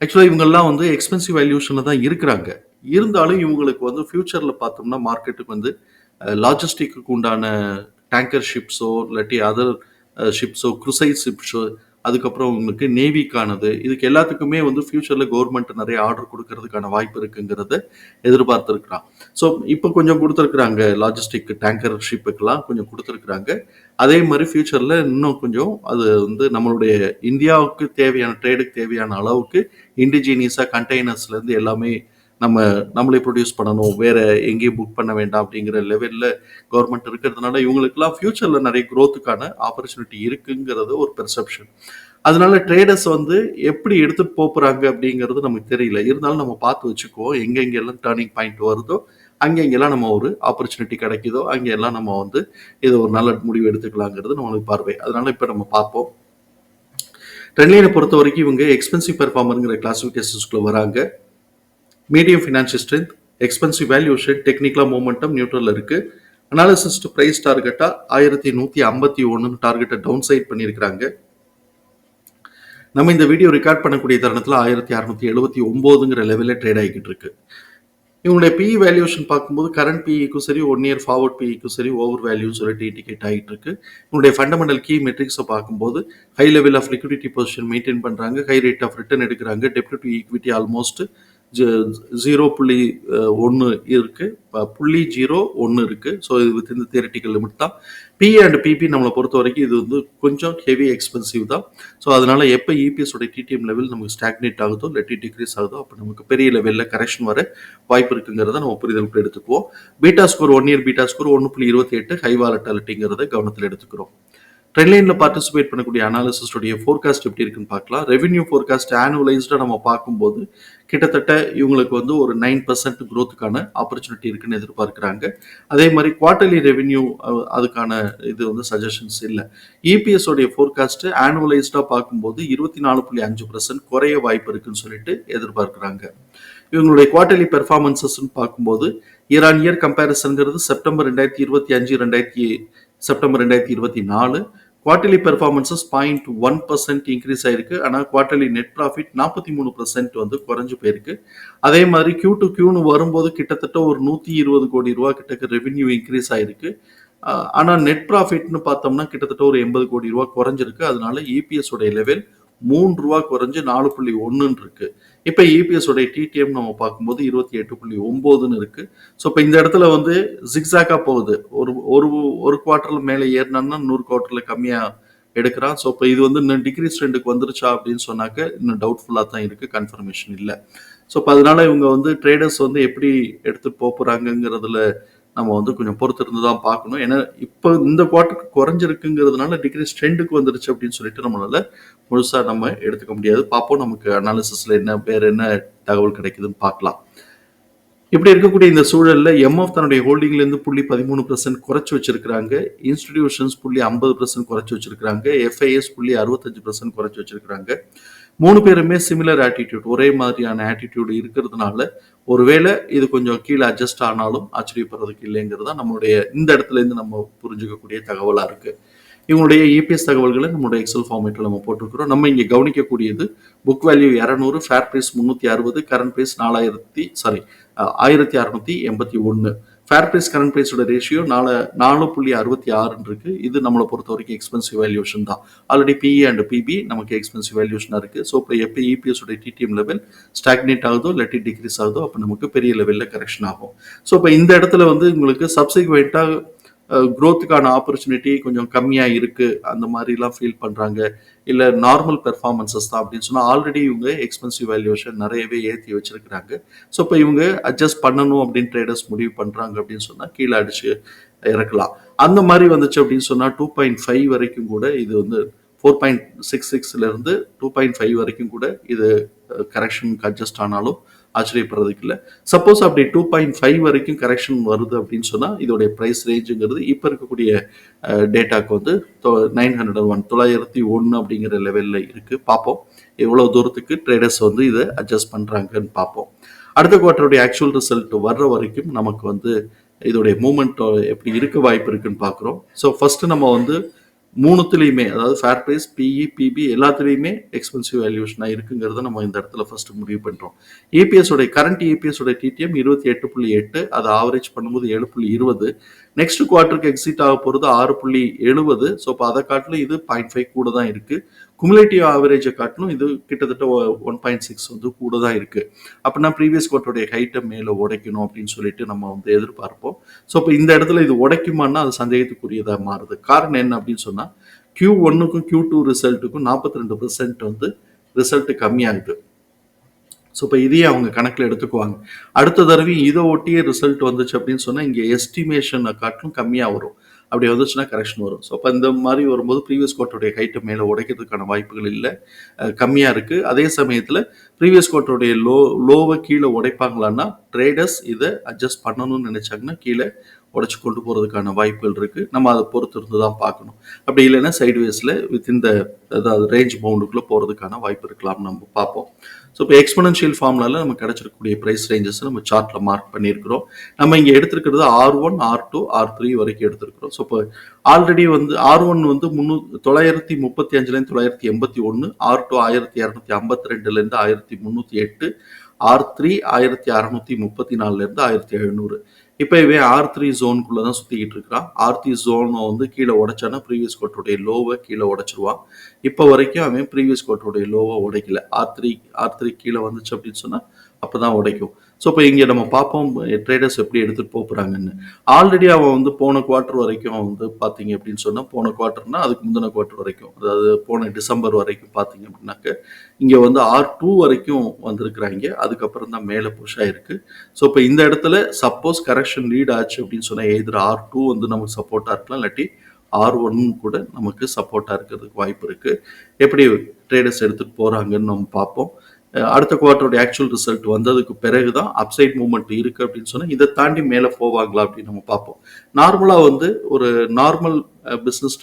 ஆக்சுவலாக இவங்கெல்லாம் வந்து எக்ஸ்பென்சிவ் வேல்யூஷனில் தான் இருக்கிறாங்க. இருந்தாலும் இவங்களுக்கு வந்து ஃபியூச்சரில் பார்த்தோம்னா மார்க்கெட்டுக்கு வந்து லாஜிஸ்டிக்கு உண்டான டேங்கர் ஷிப்ஸோ இல்லாட்டி அதர் ஷிப்ஸோ குருசைட் ஷிப்ஸோ அதுக்கப்புறம் உங்களுக்கு நேவிக்கானது இதுக்கு எல்லாத்துக்குமே வந்து ஃபியூச்சரில் கவர்மெண்ட் நிறைய ஆர்டர் கொடுக்கறதுக்கான வாய்ப்பு இருக்குங்கிறத எதிர்பார்த்துருக்குறான். ஸோ இப்போ கொஞ்சம் கொடுத்துருக்குறாங்க. லாஜிஸ்டிக் டேங்கர் ஷிப்புக்கெல்லாம் கொஞ்சம் கொடுத்துருக்குறாங்க. அதே மாதிரி ஃபியூச்சரில் இன்னும் கொஞ்சம் அது வந்து நம்மளுடைய இந்தியாவுக்கு தேவையான ட்ரேடுக்கு தேவையான அளவுக்கு இண்டிஜினியஸாக கண்டெய்னர்ஸ்லேருந்து எல்லாமே நம்ம நம்மளே ப்ரொடியூஸ் பண்ணணும் வேற எங்கேயும் புக் பண்ண வேண்டாம் அப்படிங்கிற லெவலில் கவர்மெண்ட் இருக்கிறதுனால இவங்களுக்குலாம் ஃபியூச்சரில் நிறைய க்ரோத்துக்கான ஆப்பர்ச்சுனிட்டி இருக்குங்கிறது ஒரு பெர்செப்ஷன் அதனால ட்ரேடர்ஸ் வந்து எப்படி எடுத்துட்டு போகிறாங்க அப்படிங்கிறது நமக்கு தெரியல. இருந்தாலும் நம்ம பார்த்து வச்சுக்குவோம். எங்கெங்கெல்லாம் டேர்னிங் பாயிண்ட் வருதோ அங்கெங்கெல்லாம் நம்ம ஒரு ஆப்பர்ச்சுனிட்டி கிடைக்குதோ அங்கே எல்லாம் நம்ம வந்து இது ஒரு நல்ல முடிவு எடுத்துக்கலாங்கிறது நம்மளுக்கு பார்வை. அதனால இப்போ நம்ம பார்ப்போம். ட்ரெண்ட்லைனை பொறுத்த வரைக்கும் இவங்க எக்ஸ்பென்சிவ் பெர்ஃபார்மருங்கிற கிளாஸிஃபிகேஷன்ஸ்குள்ளே வராங்க. Medium financial strength expensive valuation டெக்னிக்கலாக மூமெண்டம் நியூட்ரல் இருக்குது அனாலிசிஸ் டு ப்ரைஸ் டார்கெட்டாக ஆயிரத்தி நூற்றி ஐம்பத்தி ஒன்று டார்கெட்டை டவுன் சைட் பண்ணியிருக்கிறாங்க. நம்ம இந்த வீடியோ ரெக்கார்ட் பண்ணக்கூடிய தருணத்தில் ஆயிரத்தி அறுநூத்தி எழுபத்தி ஒம்போதுங்கிற லெவலில் ட்ரேட் ஆகிக்கிட்டு இருக்கு. இவங்களுடைய பிஇ வேல்யூஷன் பார்க்கும்போது கரண்ட் பிஇக்கும் சரி ஒன் இயர் ஃபார்வர்ட் பிஇக்கும் சரி ஓவர் வேல்யூ சொல்லிட்டு இண்டிகேட் ஆகிட்டு இருக்கு. இவங்களுடைய ஃபண்டமெண்டல் கீ மெட்ரிக்ஸை பார்க்கும்போது high level of liquidity position maintain பண்ணுறாங்க ஹை ரேட் ஆஃப் ரிட்டர்ன் எடுக்கிறாங்க. டெப்ட் டு ஈக்விட்டி ஆல்மோஸ்ட் ஜீரோ புள்ளி ஒன்று இருக்குது புள்ளி ஜீரோ ஒன்று இருக்குது ஸோ இது வித் இந்த தியரட்டிக்கல் லிமிட் தான். பி அண்ட் பிபி நம்மளை பொறுத்த வரைக்கும் இது வந்து கொஞ்சம் ஹெவி எக்ஸ்பென்சிவ் தான். ஸோ அதனால் எப்போ இபிஎஸ் டிடிஎம் லெவல் நமக்கு ஸ்டாக்னேட் ஆகுதோ இல்லாட்டி டிக்ரீஸ் ஆகுதோ அப்போ நமக்கு பெரிய லெவலில் கரெக்ஷன் வர வாய்ப்பு இருக்குங்கிறத நம்ம புரிதலுக்கு எடுத்துக்குவோம். Beta score one year beta score ஒன்று புள்ளி இருபத்தி எட்டு ஹை வாலட்டாலிட்டிங்கிறத கவனத்தில் எடுத்துக்கிறோம். ட்ரெண்ட்லைனில் பார்ட்டிசிபேட் பண்ணக்கூடிய அனாலிசிஸ்டுடைய ஃபோர்காஸ்ட் எப்படி இருக்குன்னு பார்க்கலாம். ரெவென்யூ ஃபோர்காஸ்ட் ஆனுவலைஸ்டாக நம்ம பார்க்கும்போது கிட்டத்தட்ட இவங்களுக்கு வந்து ஒரு நைன் பர்சன்ட் க்ரோத்துக்கான ஆப்பர்ச்சுனிட்டி இருக்குன்னு எதிர்பார்க்குறாங்க. அதே மாதிரி குவார்ட்டர்லி ரெவென்யூ அதுக்கான இது வந்து சஜஷன்ஸ் இல்லை. இபிஎஸ் ஃபோர்காஸ்ட்டு ஆனுவலைஸ்டாக பார்க்கும்போது இருபத்தி நாலு புள்ளி அஞ்சு பர்சன்ட் குறைய வாய்ப்பு இருக்குன்னு சொல்லிட்டு எதிர்பார்க்குறாங்க. இவங்களுடைய குவார்ட்டர்லி பெர்ஃபார்மன்சஸ்ன்னு பார்க்கும்போது இயர் ஆன் இயர் கம்பேரிசன்ங்கிறது செப்டம்பர் ரெண்டாயிரத்தி இருபத்தி அஞ்சு ரெண்டாயிரத்தி செப்டம்பர் ரெண்டாயிரத்தி இருபத்தி நாலு quarterly performances point one percent increase ஆயிருக்கு. ஆனால் குவார்ட்டர்லி நெட் ப்ராஃபிட் நாற்பத்தி மூணு பர்சன்ட் வந்து குறைஞ்சு போயிருக்கு. அதே மாதிரி கியூ டு கியூன்னு வரும்போது கிட்டத்தட்ட ஒரு நூற்றி இருபது கோடி ரூபா கிட்டக்கு ரெவென்யூ இன்க்ரீஸ் ஆயிருக்கு. ஆனால் நெட் ப்ராஃபிட்னு பார்த்தோம்னா கிட்டத்தட்ட ஒரு எண்பது கோடி ரூபா குறைஞ்சிருக்கு. அதனால இபிஎஸ் உடைய லெவல் மூன்று ரூபா குறைஞ்சு நாலு புள்ளி ஒன்றுன்னு இருக்கு. இப்போ இபிஎஸ் உடைய டிடிஎம் நம்ம பார்க்கும்போது இருபத்தி எட்டு புள்ளி ஒம்போதுன்னு இருக்கு. ஸோ இப்போ இந்த இடத்துல வந்து ஜிக்ஸாக்காக போகுது. ஒரு ஒரு ஒரு குவார்ட்டர்ல மேலே ஏறினான்னா நூறு குவார்ட்டர்ல கம்மியாக எடுக்கிறான். ஸோ இப்போ இது வந்து இன்னும் டிகிரி ட்ரெண்டுக்கு வந்துருச்சா அப்படின்னு சொன்னாக்க இன்னும் டவுட்ஃபுல்லாக தான் இருக்குது கன்ஃபர்மேஷன் இல்லை. ஸோ இப்போ அதனால இவங்க வந்து ட்ரேடர்ஸ் வந்து எப்படி எடுத்து போக நம்ம வந்து கொஞ்சம் பொறுத்து இருந்து தான் பார்க்கணும். ஏன்னா இப்போ இந்த குவார்ட்டருக்கு குறைஞ்சிருக்குங்கிறதுனால டிகிரி ட்ரெண்டுக்கு வந்துருச்சு அப்படின்னு சொல்லிட்டு நம்மளால முழுசாக நம்ம எடுத்துக்க முடியாது. பார்ப்போம் நமக்கு அனாலிசிஸில் என்ன வேறு என்ன தகவல் கிடைக்குதுன்னு பார்க்கலாம். இப்படி இருக்கக்கூடிய இந்த சூழலில் எம்எஃப் தன்னுடைய ஹோல்டிங்லேருந்து புள்ளி பதிமூணு பர்சன்ட் குறைச்சி வச்சிருக்கிறாங்க. இன்ஸ்டிடியூஷன்ஸ் புள்ளி ஐம்பது பர்சன்ட் குறைச்சி வச்சிருக்கிறாங்க. எஃப்ஐஎஸ் புள்ளி அறுபத்தஞ்சு பர்சன்ட் குறைச்சி வச்சிருக்கிறாங்க. மூணு பேருமே சிமிலர் ஆட்டிடியூட் ஒரே மாதிரியான ஆட்டிடியூடு இருக்கிறதுனால ஒருவேளை இது கொஞ்சம் கீழே அட்ஜஸ்ட் ஆனாலும் ஆச்சரியப்படுறதுக்கு இல்லைங்கிறது தான் நம்மளுடைய இந்த இடத்துல இருந்து நம்ம புரிஞ்சுக்கக்கூடிய தகவலாக இருக்குது இவங்களுடைய இபிஎஸ் தகவல்களை நம்மளுடைய எக்ஸல் ஃபார்மேட்டில் நம்ம போட்டிருக்கிறோம். நம்ம இங்கே கவனிக்கக்கூடியது புக் வேல்யூ இரநூறு ஃபேர் ப்ரைஸ் முந்நூற்றி அறுபது கரண்ட் ப்ரைஸ் நாலாயிரத்தி சாரி ஆயிரத்தி அறநூற்றி எண்பத்தி ஒன்று ஃபேர் ப்ரைஸ் கரண்ட் ப்ரைஸோட ரேஷியோ நாலு நாலு புள்ளி அறுபத்தி ஆறுன்னு இருக்கு. இது நம்மளை பொறுத்த வரைக்கும் எக்ஸ்பென்சிவ் வேல்யூஷன் தான். ஆல்ரெடி பிஇ அண்ட் பிபி நமக்கு எக்ஸ்பென்சிவ் வேல்யூஷனாக இருக்கு. ஸோ இப்போ எப்போ இபிஎஸ் டிடிஎம் லெவல் ஸ்டாக்னேட் ஆகுதோ இல்லாட்டி டிக்ரீஸ் ஆகுதோ அப்போ நமக்கு பெரிய லெவலில் கரெக்ஷன் ஆகும். ஸோ இப்போ இந்த இடத்துல வந்து உங்களுக்கு சப்சிக்வெண்ட்டாக க்ரோத்துக்கான ஆப்பர்ச்சுனிட்டி கொஞ்சம் கம்மியாக இருக்குது அந்த மாதிரிலாம் ஃபீல் பண்ணுறாங்க இல்லை நார்மல் பெர்ஃபார்மன்சஸ் தான் அப்படின்னு சொன்னால் ஆல்ரெடி இவங்க எக்ஸ்பென்சிவ் வேல்யூஷன் நிறையவே ஏற்றி வச்சுருக்கிறாங்க. ஸோ இப்போ இவங்க அட்ஜஸ்ட் பண்ணணும் அப்படின்னு ட்ரேடர்ஸ் முடிவு பண்ணுறாங்க அப்படின்னு சொன்னால் கீழே அடிச்சு இறக்கலாம். அந்த மாதிரி வந்துச்சு அப்படின்னு சொன்னால் டூ பாயிண்ட் ஃபைவ் வரைக்கும் கூட இது வந்து ஃபோர் பாயிண்ட் சிக்ஸ் சிக்ஸ்லேருந்து டூ பாயிண்ட் ஃபைவ் வரைக்கும் கூட இது கரெக்ஷனுக்கு அட்ஜஸ்ட் ஆனாலும் ஆச்சரியப்படுறதுக்கு இல்லை சப்போஸ் அப்படி டூ பாயிண்ட் ஃபைவ் வரைக்கும் கரெக்ஷன் வருது அப்படின்னு சொன்னால் இதோடைய ப்ரைஸ் ரேஞ்சுங்கிறது இப்போ இருக்கக்கூடிய டேட்டாக்கு வந்து நைன் ஹண்ட்ரட் ஒன் தொள்ளாயிரத்தி ஒன்று அப்படிங்கிற லெவலில் இருக்குது பார்ப்போம். எவ்வளோ தூரத்துக்கு ட்ரேடர்ஸ் வந்து இதை அட்ஜஸ்ட் பண்ணுறாங்கன்னு பார்ப்போம். அடுத்த குவார்ட்டருடைய ஆக்சுவல் ரிசல்ட் வர்ற வரைக்கும் நமக்கு வந்து இதோடைய மூமெண்ட் எப்படி இருக்க வாய்ப்பு இருக்குன்னு பார்க்குறோம். ஸோ ஃபஸ்ட்டு நம்ம வந்து மூணுத்துலேயுமே அதாவது ஃபேர் ப்ரைஸ் பிஇ பிபி எல்லாத்துலேயுமே எக்ஸ்பென்சிவ் வேல்யூஷனாக இருக்குங்கிறத நம்ம இந்த இடத்துல ஃபர்ஸ்ட் முடிவு பண்ணுறோம் ஏபிஎஸ் கரண்ட் ஏபிஎஸோட டிடிஎம் இருபத்தி எட்டு புள்ளி எட்டு அதை ஆவரேஜ் பண்ணும்போது ஏழு புள்ளி இருபது. நெக்ஸ்ட் குவார்ட்டருக்கு எக்ஸிட் ஆக போகிறது ஆறு புள்ளி எழுபது. ஸோ இப்போ அதை காட்டிலும் இது பாயிண்ட் ஃபைவ் கூட தான் இருக்குது குமுலேட்டிவ் ஆவரேஜை காட்டணும். இது கிட்டத்தட்ட ஒன் பாயிண்ட் சிக்ஸ் வந்து கூட தான் இருக்குது அப்படின்னா ப்ரீவியஸ் கோட்டோடைய ஹைட்டை மேலே உடைக்கணும் அப்படின்னு சொல்லிட்டு நம்ம வந்து எதிர்பார்ப்போம். ஸோ இப்போ இந்த இடத்துல இது உடைக்குமான்னா அது சந்தேகத்துக்குரியதாக மாறுது. காரணம் என்ன அப்படின்னு சொன்னால் கியூ ஒன்னுக்கும் கியூ டூ ரிசல்ட்டுக்கும் நாற்பத்தி ரெண்டு பர்சன்ட் வந்து ரிசல்ட் கம்மியாகுது. ஸோ இப்போ இதையே அவங்க கணக்கில் எடுத்துக்குவாங்க. அடுத்த தடவையும் இதை ஒட்டியே ரிசல்ட் வந்துச்சு அப்படின்னு சொன்னால் இங்கே எஸ்டிமேஷனை காட்டிலும் கம்மியாக வரும். அப்படி வந்துச்சுன்னா கரெக்ஷன் வரும். ஸோ அப்போ இந்த மாதிரி வரும்போது ப்ரீவியஸ் குவார்ட்டருடைய ஹைட்டை மேலே உடைக்கிறதுக்கான வாய்ப்புகள் இல்லை. கம்மியாக இருக்குது அதே சமயத்தில் ப்ரீவியஸ் குவார்ட்டருடைய லோ லோவை கீழே உடைப்பாங்களான்னா ட்ரேடர்ஸ் இதை அட்ஜஸ்ட் பண்ணணும்னு நினச்சாங்கன்னா கீழே உடச்சி கொண்டு போகிறதுக்கான வாய்ப்புகள் இருக்குது நம்ம அதை பொறுத்து இருந்து தான் பார்க்கணும். அப்படி இல்லைன்னா சைட்வேஸில் வித் இந்த அதாவது ரேஞ்ச் பவுண்டுக்குள்ளே போகிறதுக்கான வாய்ப்பு இருக்கலாம்னு நம்ம பார்ப்போம். ஸோ இப்போ எக்ஸ்பனன்ஷியல் ஃபார்ம்லால நம்ம கிடைச்சிருக்கக்கூடிய ப்ரைஸ் ரேஞ்சஸ் நம்ம சார்ட்டில் மார்க் பண்ணியிருக்கிறோம். நம்ம இங்கே எடுத்திருக்கிறது R one R two R three வரைக்கும் எடுத்திருக்கிறோம். ஸோ இப்போ ஆல்ரெடி வந்து ஆர் ஒன் வந்து முன்னூ தொள்ளாயிரத்தி முப்பத்தி அஞ்சுலேருந்து தொள்ளாயிரத்தி எண்பத்தி ஒன்று ஆர் டூ ஆயிரத்தி இரநூத்தி ஐம்பத்தி ரெண்டுலேருந்து ஆயிரத்தி முந்நூற்றி எட்டு ஆர் த்ரீ ஆயிரத்தி அறநூற்றி முப்பத்தி நாலுலேருந்து ஆயிரத்தி எழுநூறு. இப்போ இவன் ஆர் த்ரீ ஜோனுக்குள்ளே தான் சுற்றிக்கிட்டு இருக்கிறான். ஆர் த்ரீ ஜோனை வந்து கீழே உடைச்சானா ப்ரீவியஸ் கோர்ட்டுடைய லோவை கீழே உடைச்சிருவான். இப்போ வரைக்கும் அவன் ப்ரீவியஸ் கோட்டோடைய லோவை உடைக்கல. ஆர் த்ரீ ஆர் த்ரீ கீழே வந்துச்சு அப்படின்னு சொன்னால் அப்போ தான் உடைக்கும். ஸோ இப்போ இங்கே நம்ம பார்ப்போம் ட்ரேடர்ஸ் எப்படி எடுத்துகிட்டு போகிறாங்கன்னு ஆல்ரெடி அவன் வந்து போன குவார்ட்டர் வரைக்கும் வந்து பார்த்தீங்க அப்படின்னு சொன்னால் போன குவார்ட்டர்னா அதுக்கு முந்தின குவார்ட்டர் வரைக்கும். அதாவது போன டிசம்பர் வரைக்கும் பார்த்தீங்க அப்படின்னாக்க இங்கே வந்து ஆர் டூ வரைக்கும் வந்திருக்கிறாங்க. அதுக்கப்புறம் தான் மேலே புஷ் ஆகிருக்கு ஸோ இப்போ இந்த இடத்துல சப்போஸ் கரெக்ஷன் லீட் ஆச்சு அப்படின்னு சொன்னால் எதிர ஆர் டூ வந்து நமக்கு சப்போர்ட்டாக இருக்கலாம் இல்லாட்டி ஆர் ஒன் கூட நமக்கு சப்போர்ட்டாக இருக்கிறதுக்கு வாய்ப்பு இருக்குது எப்படி ட்ரேடர்ஸ் எடுத்துகிட்டு போகிறாங்கன்னு நம்ம பார்ப்போம். அடுத்த குவார்ட்டருடைய ஆக்சுவல் ரிசல்ட் வந்ததுக்கு பிறகு தான் அப்சைட் மூவ்மெண்ட் இருக்குது அப்படின்னு சொன்னால் இதை தாண்டி மேலே போவாங்களா அப்படின்னு நம்ம பார்ப்போம். நார்மலாக வந்து ஒரு நார்மல் பிஸ்னஸ்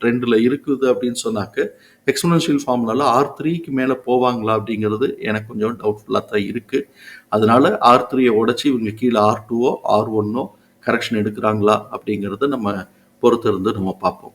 ட்ரெண்டில் இருக்குது அப்படின்னு சொன்னாக்க எக்ஸ்பனன்ஷியல் ஃபார்முலாவில் ஆர் த்ரீக்கு மேலே போவாங்களா அப்படிங்கிறது எனக்கு கொஞ்சம் டவுட்ஃபுல்லாக தான் இருக்குது அதனால ஆர் த்ரீயை உடச்சி இவங்க கீழே ஆர் டூவோ ஆர் ஒன்னோ கரெக்ஷன் எடுக்கிறாங்களா அப்படிங்கிறத நம்ம பொறுத்திருந்து நம்ம பார்ப்போம்.